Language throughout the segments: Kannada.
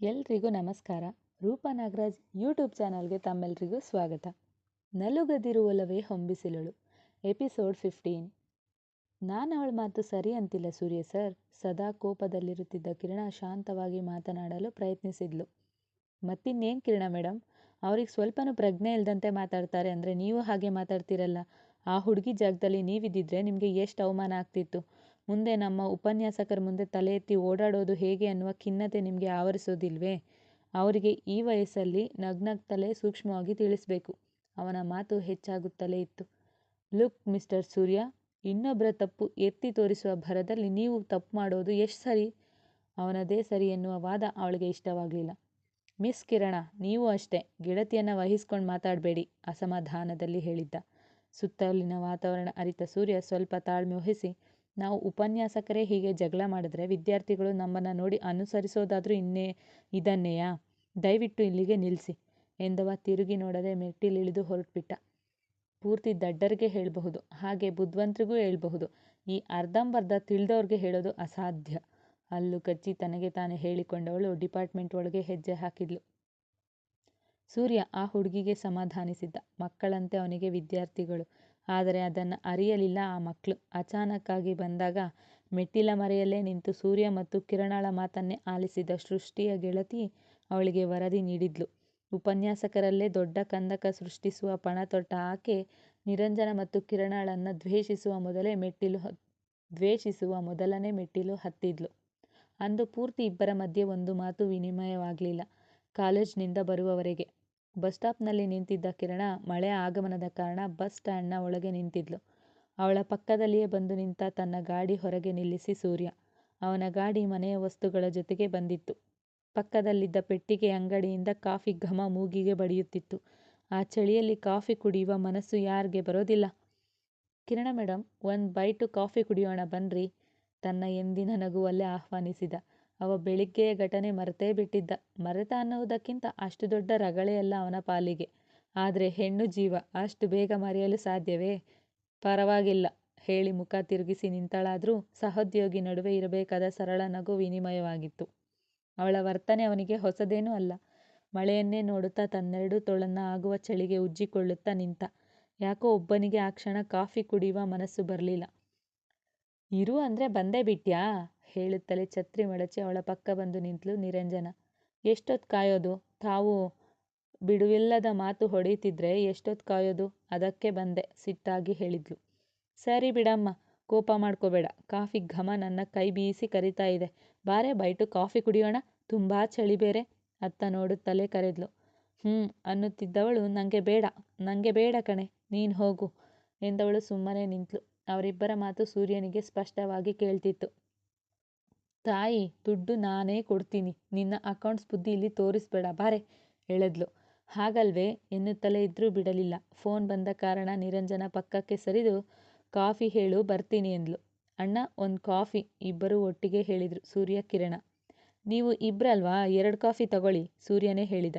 ಎಲ್ರಿಗೂ ನಮಸ್ಕಾರ. ರೂಪ ನಾಗರಾಜ್ ಯೂಟ್ಯೂಬ್ ಚಾನಲ್ಗೆ ತಮ್ಮೆಲ್ರಿಗೂ ಸ್ವಾಗತ. ನಲುಗದಿರುವಲವೇ ಹೊಂಬಿಸಿಲಳು. ಎಪಿಸೋಡ್ ಫಿಫ್ಟೀನ್ ನಾನು ಅವಳ ಮಾತು ಸರಿ ಅಂತಿಲ್ಲ ಸೂರ್ಯ ಸರ್. ಸದಾ ಕೋಪದಲ್ಲಿರುತ್ತಿದ್ದ ಕಿರಣ ಶಾಂತವಾಗಿ ಮಾತನಾಡಲು ಪ್ರಯತ್ನಿಸಿದ್ಲು. ಮತ್ತಿನ್ನೇನು ಕಿರಣ ಮೇಡಮ್ ಅವ್ರಿಗೆ ಸ್ವಲ್ಪನೂ ಪ್ರಜ್ಞೆ ಇಲ್ಲದಂತೆ ಮಾತಾಡ್ತಾರೆ ಅಂದರೆ ನೀವು ಹಾಗೆ ಮಾತಾಡ್ತೀರಲ್ಲ. ಆ ಹುಡುಗಿ ಜಾಗದಲ್ಲಿ ನೀವಿದ್ದಿದ್ರೆ ನಿಮಗೆ ಎಷ್ಟು ಅವಮಾನ ಆಗ್ತಿತ್ತು? ಮುಂದೆ ನಮ್ಮ ಉಪನ್ಯಾಸಕರ ಮುಂದೆ ತಲೆ ಎತ್ತಿ ಓಡಾಡೋದು ಹೇಗೆ ಅನ್ನುವ ಖಿನ್ನತೆ ನಿಮಗೆ ಆವರಿಸೋದಿಲ್ವೇ? ಅವರಿಗೆ ಈ ವಯಸ್ಸಲ್ಲಿ ನಗ್ನಗ್ತಲೇ ಸೂಕ್ಷ್ಮವಾಗಿ ತಿಳಿಸಬೇಕು. ಅವನ ಮಾತು ಹೆಚ್ಚಾಗುತ್ತಲೇ ಇತ್ತು. ಲುಕ್, ಮಿಸ್ಟರ್ ಸೂರ್ಯ ಇನ್ನೊಬ್ಬರ ತಪ್ಪು ಎತ್ತಿ ತೋರಿಸುವ ಭರದಲ್ಲಿ ನೀವು ತಪ್ಪು ಮಾಡೋದು ಎಷ್ಟು ಸರಿ? ಅವನದೇ ಸರಿ ಎನ್ನುವ ವಾದ ಅವಳಿಗೆ ಇಷ್ಟವಾಗಲಿಲ್ಲ. ಮಿಸ್ ಕಿರಣ, ನೀವು ಅಷ್ಟೇ. ಗೆಳತಿಯನ್ನು ವಹಿಸ್ಕೊಂಡು ಮಾತಾಡಬೇಡಿ, ಅಸಮಾಧಾನದಲ್ಲಿ ಹೇಳಿದ್ದ. ಸುತ್ತಲಿನ ವಾತಾವರಣ ಅರಿತ ಸೂರ್ಯ ಸ್ವಲ್ಪ ತಾಳ್ಮೆ ವಹಿಸಿ ನಾವು ಉಪನ್ಯಾಸಕರೇ ಹೀಗೆ ಜಗಳ ಮಾಡಿದ್ರೆ ವಿದ್ಯಾರ್ಥಿಗಳು ನಮ್ಮನ್ನು ನೋಡಿ ಅನುಸರಿಸೋದಾದರೂ ಇನ್ನೇ ಇದನ್ನೆಯಾ? ದಯವಿಟ್ಟು ಇಲ್ಲಿಗೆ ನಿಲ್ಲಿಸಿ ಎಂದವ ತಿರುಗಿ ನೋಡದೆ ಮೆಟ್ಟಿಲಿಳಿದು ಹೊರಟ್ಬಿಟ್ಟ. ಪೂರ್ತಿ ದಡ್ಡರಿಗೆ ಹೇಳಬಹುದು, ಹಾಗೆ ಬುದ್ಧಿವಂತರಿಗೂ ಹೇಳಬಹುದು. ಈ ಅರ್ಧಂಬರ್ಧ ತಿಳಿದವ್ರಿಗೆ ಹೇಳೋದು ಅಸಾಧ್ಯ. ಹಲ್ಲು ಕಚ್ಚಿ ತನಗೆ ತಾನೇ ಹೇಳಿಕೊಂಡವಳು ಡಿಪಾರ್ಟ್ಮೆಂಟ್ ಒಳಗೆ ಹೆಜ್ಜೆ ಹಾಕಿದ್ಲು. ಸೂರ್ಯ ಆ ಹುಡುಗಿಗೆ ಸಮಾಧಾನಿಸಿದ್ದ. ಮಕ್ಕಳಂತೆ ಅವನಿಗೆ ವಿದ್ಯಾರ್ಥಿಗಳು. ಆದರೆ ಅದನ್ನು ಅರಿಯಲಿಲ್ಲ ಆ ಮಕ್ಕಳು ಅಚಾನಕ್ಕಾಗಿ ಬಂದಾಗ ಮೆಟ್ಟಿಲ ಮರೆಯಲ್ಲೇ ನಿಂತು ಸೂರ್ಯ ಮತ್ತು ಕಿರಣಳ ಮಾತನ್ನೇ ಆಲಿಸಿದ ಸೃಷ್ಟಿಯ ಗೆಳತಿ ಅವಳಿಗೆ ವರದಿ ನೀಡಿದ್ಲು. ಉಪನ್ಯಾಸಕರಲ್ಲೇ ದೊಡ್ಡ ಕಂದಕ ಸೃಷ್ಟಿಸುವ ಪಣ ತೊಟ್ಟ ಆಕೆ ನಿರಂಜನ ಮತ್ತು ಕಿರಣಳನ್ನು ದ್ವೇಷಿಸುವ ಮೊದಲೇ ಮೆಟ್ಟಿಲು ದ್ವೇಷಿಸುವ ಮೊದಲನೇ ಮೆಟ್ಟಿಲು ಹತ್ತಿದ್ಲು. ಅಂದು ಪೂರ್ತಿ ಇಬ್ಬರ ಮಧ್ಯೆ ಒಂದು ಮಾತು ವಿನಿಮಯವಾಗಲಿಲ್ಲ. ಕಾಲೇಜ್ನಿಂದ ಬರುವವರೆಗೆ ಬಸ್ ಸ್ಟಾಪ್ನಲ್ಲಿ ನಿಂತಿದ್ದ ಕಿರಣ ಮಳೆ ಆಗಮನದ ಕಾರಣ ಬಸ್ ಸ್ಟ್ಯಾಂಡ್ನ ಒಳಗೆ ನಿಂತಿದ್ಲು. ಅವಳ ಪಕ್ಕದಲ್ಲಿಯೇ ಬಂದು ನಿಂತ ತನ್ನ ಗಾಡಿ ಹೊರಗೆ ನಿಲ್ಲಿಸಿ ಸೂರ್ಯ. ಅವನ ಗಾಡಿ ಮನೆಯ ವಸ್ತುಗಳ ಜೊತೆಗೆ ಬಂದಿತ್ತು. ಪಕ್ಕದಲ್ಲಿದ್ದ ಪೆಟ್ಟಿಗೆ ಅಂಗಡಿಯಿಂದ ಕಾಫಿ ಘಮ ಮೂಗಿಗೆ ಬಡಿಯುತ್ತಿತ್ತು. ಆ ಚಳಿಯಲ್ಲಿ ಕಾಫಿ ಕುಡಿಯುವ ಮನಸ್ಸು ಯಾರಿಗೆ ಬರೋದಿಲ್ಲ. ಕಿರಣ ಮೇಡಮ್ ಒಂದು ಬೈಟು ಕಾಫಿ ಕುಡಿಯೋಣ ಬನ್ರಿ, ತನ್ನ ಎಂದಿನ ನಗುವಲ್ಲೇ ಆಹ್ವಾನಿಸಿದ. ಅವ ಬೆಳಿಗ್ಗೆಯ ಘಟನೆ ಮರೆತೇ ಬಿಟ್ಟಿದ್ದ. ಮರೆತ ಅನ್ನುವುದಕ್ಕಿಂತ ಅಷ್ಟು ದೊಡ್ಡ ರಗಳೆಯಲ್ಲ ಅವನ ಪಾಲಿಗೆ. ಆದರೆ ಹೆಣ್ಣು ಜೀವ, ಅಷ್ಟು ಬೇಗ ಮರೆಯಲು ಸಾಧ್ಯವೇ? ಪರವಾಗಿಲ್ಲ, ಹೇಳಿ ಮುಖ ತಿರುಗಿಸಿ ನಿಂತಳಾದರೂ ಸಹೋದ್ಯೋಗಿ ನಡುವೆ ಇರಬೇಕಾದ ಸರಳ ನಗು ವಿನಿಮಯವಾಗಿತ್ತು. ಅವಳ ವರ್ತನೆ ಅವನಿಗೆ ಹೊಸದೇನೂ ಅಲ್ಲ. ಮಳೆಯನ್ನೇ ನೋಡುತ್ತಾ ತನ್ನೆರಡು ತೊಳನ್ನ ಆಗುವ ಚಳಿಗೆ ಉಜ್ಜಿಕೊಳ್ಳುತ್ತಾ ನಿಂತ. ಯಾಕೋ ಒಬ್ಬನಿಗೆ ಆ ಕ್ಷಣ ಕಾಫಿ ಕುಡಿಯುವ ಮನಸ್ಸು ಬರಲಿಲ್ಲ. ಇರು ಅಂದರೆ ಬಂದೇ ಬಿಟ್ಯಾ? ಹೇಳುತ್ತಲೇ ಛತ್ರಿ ಮಡಚಿ ಅವಳ ಪಕ್ಕ ಬಂದು ನಿಂತಳು ನಿರಂಜನ. ಎಷ್ಟೊತ್ತು ಕಾಯೋದು? ತಾವು ಬಿಡುವಿಲ್ಲದ ಮಾತು ಹೊಡೀತಿದ್ರೆ ಎಷ್ಟೊತ್ತು ಕಾಯೋದು? ಅದಕ್ಕೆ ಬಂದೆ, ಸಿಟ್ಟಾಗಿ ಹೇಳಿದ್ಲು. ಸರಿ ಬಿಡಮ್ಮ, ಕೋಪ ಮಾಡ್ಕೋಬೇಡ. ಕಾಫಿ ಘಮ ನನ್ನ ಕೈ ಬೀಸಿ ಕರಿತಾ ಇದೆ. ಬಾರೆ ಬೈಟು ಕಾಫಿ ಕುಡಿಯೋಣ? ತುಂಬ ಚಳಿ ಬೇರೆ? ಅತ್ತ ನೋಡುತ್ತಲೇ ಕರೆದ್ಲು. ಹ್ಞೂ ಅನ್ನುತ್ತಿದ್ದವಳು ನನಗೆ ಬೇಡ ನನಗೆ ಬೇಡ ಕಣೆ, ನೀನು ಹೋಗು, ಎಂದವಳು ಸುಮ್ಮನೆ ನಿಂತಳು ಅವರಿಬ್ಬರ ಮಾತು ಸೂರ್ಯನಿಗೆ ಸ್ಪಷ್ಟವಾಗಿ ಕೇಳ್ತಿತ್ತು. ತಾಯಿ, ದುಡ್ಡು ನಾನೇ ಕೊಡ್ತೀನಿ. ನಿನ್ನ ಅಕೌಂಟ್ಸ್ ಬುದ್ಧಿ ಇಲ್ಲಿ ತೋರಿಸ್ಬೇಡ. ಬಾರೆ ಹೇಳಿದ್ಲು ಹಾಗಲ್ವೇ, ಎನ್ನುತ್ತಲೇ ಇದ್ರೂ ಬಿಡಲಿಲ್ಲ. ಫೋನ್ ಬಂದ ಕಾರಣ ನಿರಂಜನ ಪಕ್ಕಕ್ಕೆ ಸರಿದು, ಕಾಫಿ ಹೇಳು, ಬರ್ತೀನಿ ಎಂದ್ಲು. ಅಣ್ಣ, ಒಂದು ಕಾಫಿ. ಇಬ್ಬರು ಒಟ್ಟಿಗೆ ಹೇಳಿದರು. ಸೂರ್ಯ ಕಿರಣ. ನೀವು ಇಬ್ರಲ್ವಾ? ಎರಡು ಕಾಫಿ ತಗೊಳ್ಳಿ, ಸೂರ್ಯನೇ ಹೇಳಿದ.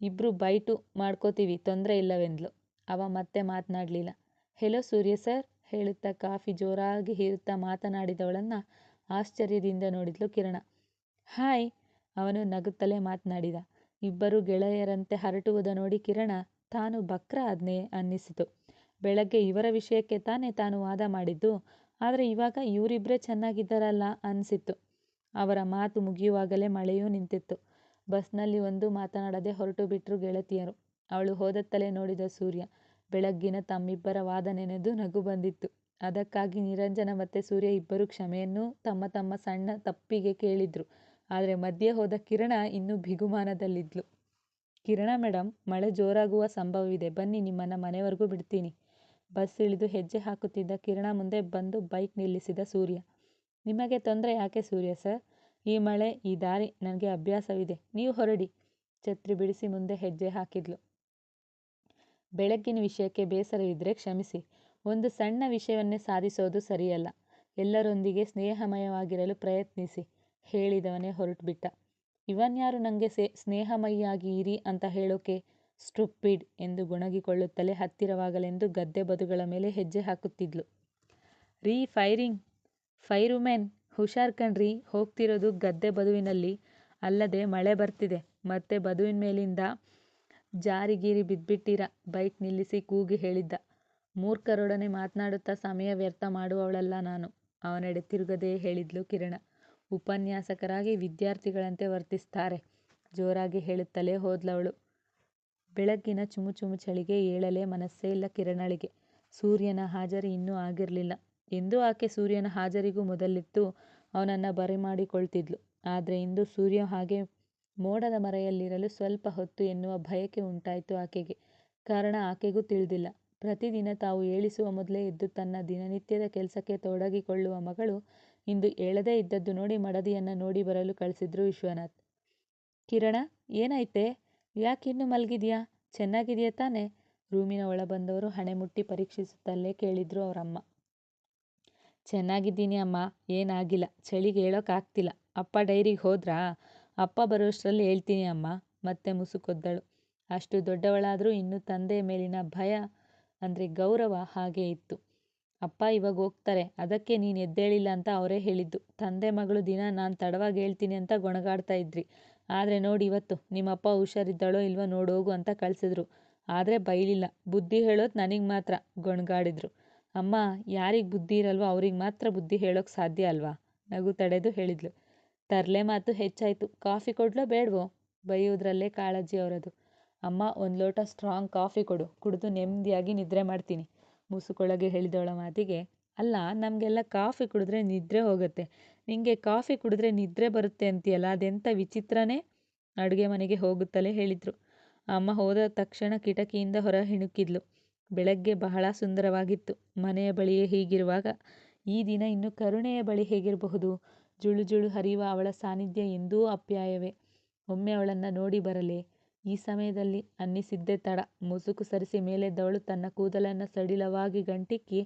ಇಬ್ರು ಬೈಟು ಮಾಡ್ಕೋತೀವಿ, ತೊಂದರೆ ಇಲ್ಲವೆಂದ್ಲು. ಅವ ಮತ್ತೆ ಮಾತನಾಡಲಿಲ್ಲ. ಹೆಲೋ ಸೂರ್ಯ ಸರ್, ಹೇಳುತ್ತಾ ಕಾಫಿ ಜೋರಾಗಿ ಹೀರುತ್ತಾ ಮಾತನಾಡಿದವಳನ್ನು ಆಶ್ಚರ್ಯದಿಂದ ನೋಡಿದ್ಲು ಕಿರಣ. ಹಾಯ್, ಅವನು ನಗುತ್ತಲೇ ಮಾತನಾಡಿದ. ಇಬ್ಬರು ಗೆಳೆಯರಂತೆ ಹರಟುವುದ ನೋಡಿ ಕಿರಣ ತಾನು ಬಕ್ರ ಆದ್ನೇ ಅನ್ನಿಸಿತು. ಬೆಳಗ್ಗೆ ಇವರ ವಿಷಯಕ್ಕೆ ತಾನೇ ತಾನು ವಾದ ಮಾಡಿದ್ದು, ಆದರೆ ಇವಾಗ ಇವರಿಬ್ಬರೇ ಚೆನ್ನಾಗಿದ್ದಾರಲ್ಲ ಅನಿಸಿತ್ತು. ಅವರ ಮಾತು ಮುಗಿಯುವಾಗಲೇ ಮಳೆಯೂ ನಿಂತಿತ್ತು. ಬಸ್ನಲ್ಲಿ ಒಂದು ಮಾತನಾಡದೆ ಹೊರಟು ಬಿಟ್ಟರು ಗೆಳತಿಯರು. ಅವಳು ಹೋದತ್ತಲೇ ನೋಡಿದ ಸೂರ್ಯ. ಬೆಳಗ್ಗಿನ ತಮ್ಮಿಬ್ಬರ ವಾದ ನೆನೆದು ನಗು ಬಂದಿತ್ತು. ಅದಕ್ಕಾಗಿ ನಿರಂಜನ ಮತ್ತು ಸೂರ್ಯ ಇಬ್ಬರು ಕ್ಷಮೆಯನ್ನು ತಮ್ಮ ತಮ್ಮ ಸಣ್ಣ ತಪ್ಪಿಗೆ ಕೇಳಿದ್ರು. ಆದರೆ ಮಧ್ಯೆ ಹೋದ ಕಿರಣ ಇನ್ನೂ ಬಿಗುಮಾನದಲ್ಲಿದ್ಲು ಕಿರಣ ಮೇಡಮ್ ಮಳೆ ಜೋರಾಗುವ ಸಂಭವವಿದೆ. ಬನ್ನಿ ನಿಮ್ಮನ್ನು ಮನೆವರೆಗೂ ಬಿಡ್ತೀನಿ. ಬಸ್ ಇಳಿದು ಹೆಜ್ಜೆ ಹಾಕುತ್ತಿದ್ದ ಕಿರಣ ಮುಂದೆ ಬಂದು ಬೈಕ್ ನಿಲ್ಲಿಸಿದ ಸೂರ್ಯ. ನಿಮಗೆ ತೊಂದರೆ ಯಾಕೆ ಸೂರ್ಯ ಸರ್? ಈ ಮಳೆ, ಈ ದಾರಿ ನನಗೆ ಅಭ್ಯಾಸವಿದೆ. ನೀವು ಹೊರಡಿ. ಛತ್ರಿ ಬಿಡಿಸಿ ಮುಂದೆ ಹೆಜ್ಜೆ ಹಾಕಿದ್ಲು. ಬೆಳಗ್ಗಿನ ವಿಷಯಕ್ಕೆ ಬೇಸರವಿದ್ರೆ ಕ್ಷಮಿಸಿ. ಒಂದು ಸಣ್ಣ ವಿಷಯವನ್ನೇ ಸಾಧಿಸೋದು ಸರಿಯಲ್ಲ. ಎಲ್ಲರೊಂದಿಗೆ ಸ್ನೇಹಮಯವಾಗಿರಲು ಪ್ರಯತ್ನಿಸಿ, ಹೇಳಿದವನೇ ಹೊರಟುಬಿಟ್ಟ. ಇವನ್ಯಾರು ನನಗೆ ಸೇ, ಸ್ನೇಹಮಯಿಯಾಗಿ ಇರಿ ಅಂತ ಹೇಳೋಕೆ ಸ್ಟ್ರುಪ್ಪಿಡ್ ಎಂದು ಗುಣಗಿಕೊಳ್ಳುತ್ತಲೇ ಹತ್ತಿರವಾಗಲೆಂದು ಗದ್ದೆ ಬದುಗಳ ಮೇಲೆ ಹೆಜ್ಜೆ ಹಾಕುತ್ತಿದ್ಲು. ರೀ, ಫೈರಿಂಗ್, ಫೈರುಮೆನ್, ಹುಷಾರ್ ಕಣ್ರಿ, ಹೋಗ್ತಿರೋದು ಗದ್ದೆ ಬದುವಿನಲ್ಲಿ ಅಲ್ಲದೆ ಮಳೆ ಬರ್ತಿದೆ. ಮತ್ತೆ ಬದುವಿನ ಮೇಲಿಂದ ಜಾರಿಗೀರಿ ಬಿದ್ಬಿಟ್ಟಿರ. ಬೈಕ್ ನಿಲ್ಲಿಸಿ ಕೂಗಿ ಹೇಳಿದ್ದ. ಮೂರ್ಖರೊಡನೆ ಮಾತನಾಡುತ್ತಾ ಸಮಯ ವ್ಯರ್ಥ ಮಾಡುವವಳಲ್ಲ ನಾನು ಅವನೆಡೆ ತಿರುಗದೇ ಹೇಳಿದ್ಲು ಕಿರಣ. ಉಪನ್ಯಾಸಕರಾಗಿ ವಿದ್ಯಾರ್ಥಿಗಳಂತೆ ವರ್ತಿಸ್ತಾರೆ ಜೋರಾಗಿ ಹೇಳುತ್ತಲೇ ಹೋದ್ಲವಳು. ಬೆಳಗ್ಗಿನ ಚುಮುಚುಮು ಚಳಿಗೆ ಏಳಲೇ ಮನಸ್ಸೇ ಇಲ್ಲ ಕಿರಣಳಿಗೆ. ಸೂರ್ಯನ ಹಾಜರಿ ಇನ್ನೂ ಆಗಿರಲಿಲ್ಲ ಎಂದೂ ಆಕೆ ಸೂರ್ಯನ ಹಾಜರಿಗೂ ಮೊದಲಿತ್ತು ಅವನನ್ನ ಬರಮಾಡಿಕೊಳ್ತಿದ್ಲು. ಆದರೆ ಇಂದು ಸೂರ್ಯ ಹಾಗೆ ಮೋಡದ ಮರೆಯಲ್ಲಿರಲು ಸ್ವಲ್ಪ ಹೊತ್ತು ಎನ್ನುವ ಭಯಕ್ಕೆ ಉಂಟಾಯ್ತು ಆಕೆಗೆ. ಕಾರಣ ಆಕೆಗೂ ತಿಳಿದಿಲ್ಲ. ಪ್ರತಿದಿನ ತಾವು ಏಳಿಸುವ ಮೊದಲೇ ಎದ್ದು ತನ್ನ ದಿನನಿತ್ಯದ ಕೆಲಸಕ್ಕೆ ತೊಡಗಿಕೊಳ್ಳುವ ಮಗಳು ಇಂದು ಏಳದೇ ಇದ್ದದ್ದು ನೋಡಿ ಮಡದಿಯನ್ನ ನೋಡಿ ಬರಲು ಕಳಿಸಿದ್ರು ವಿಶ್ವನಾಥ್. ಕಿರಣ ಏನೈತೆ ಯಾಕಿನ್ನೂ ಮಲ್ಗಿದ್ಯಾ ಚೆನ್ನಾಗಿದ್ಯಾ ತಾನೇ ರೂಮಿನ ಒಳ ಬಂದವರು ಹಣೆ ಮುಟ್ಟಿ ಪರೀಕ್ಷಿಸುತ್ತಲ್ಲೇ ಕೇಳಿದ್ರು ಅವ್ರಮ್ಮ. ಚೆನ್ನಾಗಿದ್ದೀನಿ ಅಮ್ಮ, ಏನಾಗಿಲ್ಲ, ಚಳಿಗೆ ಹೇಳೋಕ್ಕಾಗ್ತಿಲ್ಲ ಅಪ್ಪ ಡೈರಿಗೆ ಹೋದ್ರಾ ಅಪ್ಪ ಬರೋಷ್ಟ್ರಲ್ಲಿ ಹೇಳ್ತೀನಿ ಅಮ್ಮ, ಮತ್ತೆ ಮುಸುಕೊದ್ದಳು. ಅಷ್ಟು ದೊಡ್ಡವಳಾದ್ರೂ ಇನ್ನೂ ತಂದೆಯ ಮೇಲಿನ ಭಯ ಅಂದ್ರೆ ಗೌರವ ಹಾಗೆ ಇತ್ತು. ಅಪ್ಪ ಇವಾಗ ಹೋಗ್ತಾರೆ, ಅದಕ್ಕೆ ನೀನು ಎದ್ದೇಳಿಲ್ಲ ಅಂತ ಅವರೇ ಹೇಳಿದ್ದು. ತಂದೆ ಮಗಳು ದಿನ ನಾನು ತಡವಾಗಿ ಹೇಳ್ತೀನಿ ಅಂತ ಗೊಣಗಾಡ್ತಾ ಇದ್ರಿ. ಆದ್ರೆ ನೋಡಿ ಇವತ್ತು, ನಿಮ್ಮಪ್ಪ ಹುಷಾರಿದ್ದಾಳೋ ಇಲ್ವೋ ನೋಡೋಗು ಅಂತ ಕಳ್ಸಿದ್ರು. ಆದ್ರೆ ಬೈಲಿಲ್ಲ. ಬುದ್ಧಿ ಹೇಳೋದು ನನಗೆ ಮಾತ್ರ, ಗೊಣಗಾಡಿದ್ರು. ಅಮ್ಮ, ಯಾರಿಗೆ ಬುದ್ಧಿ ಇರಲ್ವೋ ಅವ್ರಿಗೆ ಮಾತ್ರ ಬುದ್ಧಿ ಹೇಳೋಕ್ಕೆ ಸಾಧ್ಯ ಅಲ್ವಾ ನಗು ತಡೆದು ಹೇಳಿದ್ಲು. ತರಲೆ ಮಾತು ಹೆಚ್ಚಾಯಿತು ಕಾಫಿ ಕೊಡ್ಲೋ ಬೇಡವೋ ಬೈಯೋದ್ರಲ್ಲೇ ಕಾಳಜಿ ಅವ್ರದು. ಅಮ್ಮಾ, ಒಂದು ಲೋಟ ಸ್ಟ್ರಾಂಗ್ ಕಾಫಿ ಕೊಡು. ಕುಡಿದು ನೆಮ್ಮದಿಯಾಗಿ ನಿದ್ರೆ ಮಾಡ್ತೀನಿ. ಮುಸುಕೊಳಗೆ ಹೇಳಿದವಳ ಮಾತಿಗೆ, ಅಲ್ಲ, ನಮಗೆಲ್ಲ ಕಾಫಿ ಕುಡಿದ್ರೆ ನಿದ್ರೆ ಹೋಗುತ್ತೆ. ನಿಮಗೆ ಕಾಫಿ ಕುಡಿದ್ರೆ ನಿದ್ರೆ ಬರುತ್ತೆ ಅಂತೀಯಲ್ಲ ಅದೆಂಥ ವಿಚಿತ್ರನೇ? ಅಡುಗೆ ಮನೆಗೆ ಹೋಗುತ್ತಲೇ ಹೇಳಿದರು. ಅಮ್ಮ ಹೋದ ತಕ್ಷಣ ಕಿಟಕಿಯಿಂದ ಹೊರ ಹಿಣುಕಿದ್ಲು. ಬೆಳಗ್ಗೆ ಬಹಳ ಸುಂದರವಾಗಿತ್ತು. ಮನೆಯ ಬಳಿಯೇ ಹೀಗಿರುವಾಗ, ಈ ದಿನ ಇನ್ನು ಕರುಣೆಯ ಬಳಿ ಹೇಗಿರಬಹುದು? ಜುಳು ಜುಳು ಹರಿಯುವ ಅವಳ ಸಾನ್ನಿಧ್ಯ ಎಂದೂ ಅಪ್ಯಾಯವೇ. ಒಮ್ಮೆ ಅವಳನ್ನು ನೋಡಿ ಬರಲೇ. ಈ ಸಮಯದಲ್ಲಿ ಅನ್ನಿಸಿದ್ದೆ ತಡ ಮುಸುಕು ಸರಿಸಿ ಮೇಲೆದ್ದವಳು ತನ್ನ ಕೂದಲನ್ನ ಸಡಿಲವಾಗಿ ಗಂಟಿಕ್ಕಿ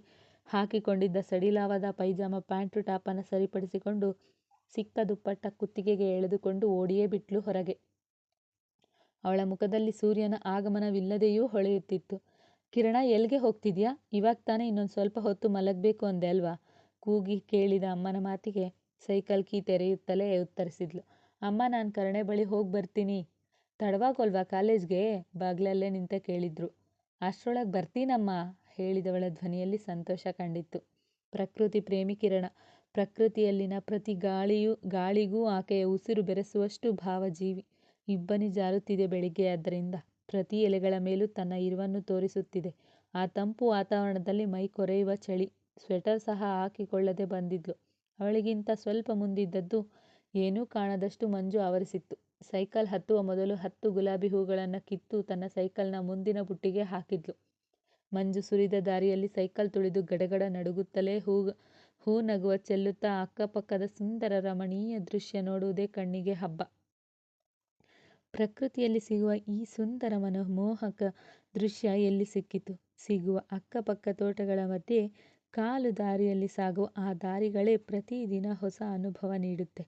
ಹಾಕಿಕೊಂಡಿದ್ದ ಸಡಿಲವಾದ ಪೈಜಾಮ, ಪ್ಯಾಂಟು, ಟಾಪನ್ನ ಸರಿಪಡಿಸಿಕೊಂಡು ಸಿಕ್ಕ ದುಪ್ಪಟ್ಟ ಕುತ್ತಿಗೆಗೆ ಎಳೆದುಕೊಂಡು ಓಡಿಯೇ ಬಿಟ್ಲು ಹೊರಗೆ. ಅವಳ ಮುಖದಲ್ಲಿ ಸೂರ್ಯನ ಆಗಮನವಿಲ್ಲದೆಯೂ ಹೊಳೆಯುತ್ತಿತ್ತು. ಕಿರಣ ಎಲ್ಗೆ ಹೋಗ್ತಿದ್ಯಾ ಇವಾಗ್ ತಾನೇ ಇನ್ನೊಂದು ಸ್ವಲ್ಪ ಹೊತ್ತು ಮಲಗ್ಬೇಕು ಅಂದೆ ಅಲ್ವಾ ಕೂಗಿ ಕೇಳಿದ ಅಮ್ಮನ ಮಾತಿಗೆ ಸೈಕಲ್ ಕೀ ತೆರೆಯುತ್ತಲೇ ಉತ್ತರಿಸಿದ್ಲು. ಅಮ್ಮ, ನಾನ್ ಕರಣೆ ಬಳಿ ಹೋಗ್ ಬರ್ತೀನಿ ತಡವಾಗೋಲ್ವಾ ಕಾಲೇಜ್ಗೆ ಬಾಗ್ಲಲ್ಲೇ ನಿಂತ ಕೇಳಿದ್ರು. ಅಷ್ಟರೊಳಗೆ ಬರ್ತೀನಮ್ಮ, ಹೇಳಿದವಳ ಧ್ವನಿಯಲ್ಲಿ ಸಂತೋಷ ಕಂಡಿತ್ತು. ಪ್ರಕೃತಿ ಪ್ರೇಮಿ ಕಿರಣ. ಪ್ರಕೃತಿಯಲ್ಲಿನ ಪ್ರತಿ ಗಾಳಿಗೂ ಆಕೆಯ ಉಸಿರು ಬೆರೆಸುವಷ್ಟು ಭಾವಜೀವಿ. ಇಬ್ಬನಿ ಜಾರುತ್ತಿದೆ ಬೆಳಿಗ್ಗೆಯಾದ್ದರಿಂದ. ಪ್ರತಿ ಎಲೆಗಳ ಮೇಲೂ ತನ್ನ ಇರುವನ್ನು ತೋರಿಸುತ್ತಿದೆ. ಆ ತಂಪು ವಾತಾವರಣದಲ್ಲಿ ಮೈ ಕೊರೆಯುವ ಚಳಿ. ಸ್ವೆಟರ್ ಸಹ ಹಾಕಿಕೊಳ್ಳದೆ ಬಂದಿದ್ಲು. ಅವಳಿಗಿಂತ ಸ್ವಲ್ಪ ಮುಂದಿದ್ದದ್ದು, ಏನೂ ಕಾಣದಷ್ಟು ಮಂಜು ಆವರಿಸಿತ್ತು. ಸೈಕಲ್ ಹತ್ತುವ ಮೊದಲು ಹತ್ತು ಗುಲಾಬಿ ಹೂಗಳನ್ನ ಕಿತ್ತು ತನ್ನ ಸೈಕಲ್ನ ಮುಂದಿನ ಬುಟ್ಟಿಗೆ ಹಾಕಿದ್ಲು. ಮಂಜು ಸುರಿದ ದಾರಿಯಲ್ಲಿ ಸೈಕಲ್ ತುಳಿದು ಗಡಗಡ ನಡುಗುತ್ತಲೇ ಹೂ ಹೂ ನಗುವ ಚೆಲ್ಲುತ್ತಾ ಅಕ್ಕಪಕ್ಕದ ಸುಂದರ ರಮಣೀಯ ದೃಶ್ಯ ನೋಡುವುದೇ ಕಣ್ಣಿಗೆ ಹಬ್ಬ. ಪ್ರಕೃತಿಯಲ್ಲಿ ಸಿಗುವ ಈ ಸುಂದರ ಮನೋಮೋಹಕ ದೃಶ್ಯ ಎಲ್ಲಿ ಸಿಕ್ಕಿತು. ಸಿಗುವ ಅಕ್ಕಪಕ್ಕ ತೋಟಗಳ ಮಧ್ಯೆ ಕಾಲು ದಾರಿಯಲ್ಲಿ ಸಾಗುವ ಆ ದಾರಿಗಳೇ ಪ್ರತಿದಿನ ಹೊಸ ಅನುಭವ ನೀಡುತ್ತೆ.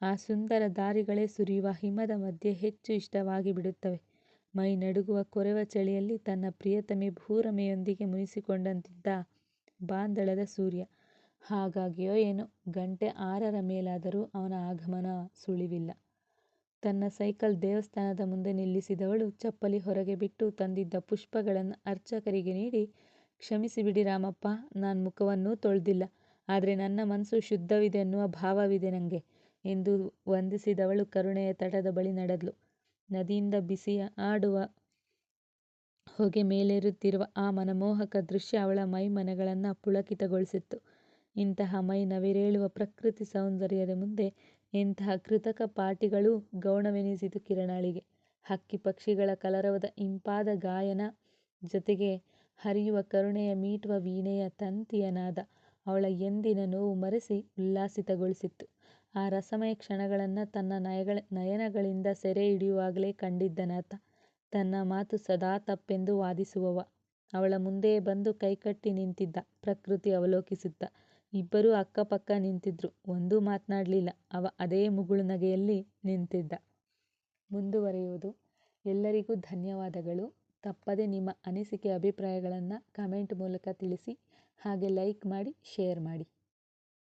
ಆ ಸುಂದರ ದಾರಿಗಳೇ ಸುರಿಯುವ ಹಿಮದ ಮಧ್ಯೆ ಹೆಚ್ಚು ಇಷ್ಟವಾಗಿ ಬಿಡುತ್ತವೆ ಮೈ ನಡುಗುವ ಕೊರೆವ ಚಳಿಯಲ್ಲಿ ತನ್ನ ಪ್ರಿಯತಮೆ ಭೂರಮೆಯೊಂದಿಗೆ ಮುನಿಸಿಕೊಂಡಂತಿದ್ದ ಬಾಂದಳದ ಸೂರ್ಯ. ಹಾಗಾಗಿಯೋ ಏನೋ, ಗಂಟೆ ಆರರ ಮೇಲಾದರೂ ಅವನ ಆಗಮನ ಸುಳಿವಿಲ್ಲ. ತನ್ನ ಸೈಕಲ್ ದೇವಸ್ಥಾನದ ಮುಂದೆ ನಿಲ್ಲಿಸಿದವಳು ಚಪ್ಪಲಿ ಹೊರಗೆ ಬಿಟ್ಟು ತಂದಿದ್ದ ಪುಷ್ಪಗಳನ್ನು ಅರ್ಚಕರಿಗೆ ನೀಡಿ ಕ್ಷಮಿಸಿಬಿಡಿ ರಾಮಪ್ಪ, ನಾನು ಮುಖವನ್ನೂ ತೊಳ್ದಿಲ್ಲ. ಆದರೆ ನನ್ನ ಮನಸ್ಸು ಶುದ್ಧವಿದೆ ಅನ್ನುವ ಭಾವವಿದೆ ನಂಗೆ ಎಂದು ವಂದಿಸಿದವಳು ಕರುಣೆಯ ತಟದ ಬಳಿ ನಡೆದಳು ನದಿಯಿಂದ ಬಿಸಿ ಆಡುವ ಹೊಗೆ ಮೇಲೇರುತ್ತಿರುವ ಆ ಮನಮೋಹಕ ದೃಶ್ಯ ಅವಳ ಮೈಮನಗಳನ್ನ ಪುಳಕಿತಗೊಳಿಸಿತ್ತು. ಇಂತಹ ಮೈ ನವಿರೇಳುವ ಪ್ರಕೃತಿ ಸೌಂದರ್ಯದ ಮುಂದೆ ಇಂತಹ ಕೃತಕ ಪಾಟಿಗಳು ಗೌಣವೆನಿಸಿತು ಕಿರಣಾಳಿಗೆ ಹಕ್ಕಿ ಪಕ್ಷಿಗಳ ಕಲರವದ ಇಂಪಾದ ಗಾಯನ ಜೊತೆಗೆ ಹರಿಯುವ ಕರುಣೆಯ ಮೀಟುವ ವೀಣೆಯ ತಂತಿಯನಾದ ಅವಳ ಎಂದಿನ ನೋವು ಮರೆಸಿ ಉಲ್ಲಾಸಿತಗೊಳಿಸಿತ್ತು. ಆ ರಸಮಯ ಕ್ಷಣಗಳನ್ನು ತನ್ನ ನಯನಗಳಿಂದ ಸೆರೆ ಹಿಡಿಯುವಾಗಲೇ ಕಂಡಿದ್ದನಾತ. ತನ್ನ ಮಾತು ಸದಾ ತಪ್ಪೆಂದು ವಾದಿಸುವವ. ಅವಳ ಮುಂದೆಯೇ ಬಂದು ಕೈಕಟ್ಟಿ ನಿಂತಿದ್ದ, ಪ್ರಕೃತಿ ಅವಲೋಕಿಸುತ್ತ. ಇಬ್ಬರೂ ಅಕ್ಕಪಕ್ಕ ನಿಂತಿದ್ರು. ಒಂದೂ ಮಾತನಾಡಲಿಲ್ಲ, ಅವ ಅದೇ ಮುಗುಳು ನಗೆಯಲ್ಲಿ ನಿಂತಿದ್ದ. ಮುಂದುವರೆಯುವುದು ಎಲ್ಲರಿಗೂ ಧನ್ಯವಾದಗಳು ತಪ್ಪದೆ ನಿಮ್ಮ ಅನಿಸಿಕೆ, ಅಭಿಪ್ರಾಯಗಳನ್ನು ಕಮೆಂಟ್ ಮೂಲಕ ತಿಳಿಸಿ, ಹಾಗೆ ಲೈಕ್ ಮಾಡಿ, ಶೇರ್ ಮಾಡಿ.